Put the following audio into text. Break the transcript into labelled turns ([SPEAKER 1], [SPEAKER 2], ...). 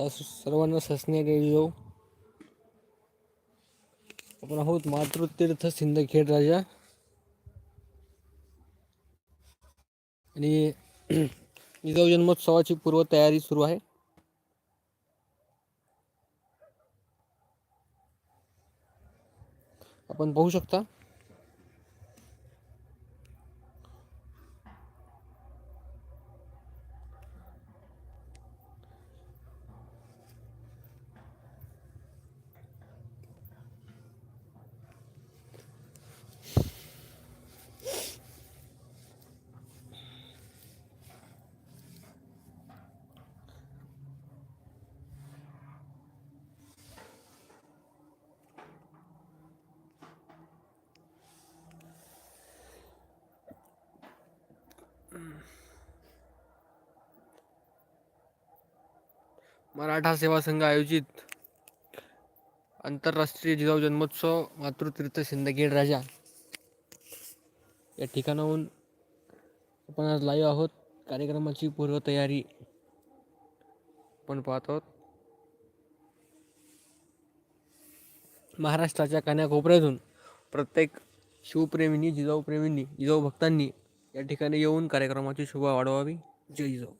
[SPEAKER 1] सर्वांना ससने जाऊ. आपण आहोत मातृतीर्थ सिंदखेड राजा. आणि जिजाऊ जन्मोत्सवाची पूर्वतयारी सुरू आहे. आपण पाहू शकता. मराठा सेवा संघ आयोजित आंतरराष्ट्रीय जिजाऊ जन्मोत्सव मातृतीर्थ सिंदखेड राजा. या ठिकाणाहून आपण आज लाईव्ह आहोत. कार्यक्रमाची पूर्वतयारी आपण पाहत आहोत. महाराष्ट्राच्या कान्याकोपऱ्यातून प्रत्येक शिवप्रेमींनी जिजाऊ प्रेमींनी जिजाऊ भक्तांनी या ठिकाणी येऊन कार्यक्रमाची शोभा वाढवावी. जय जाऊ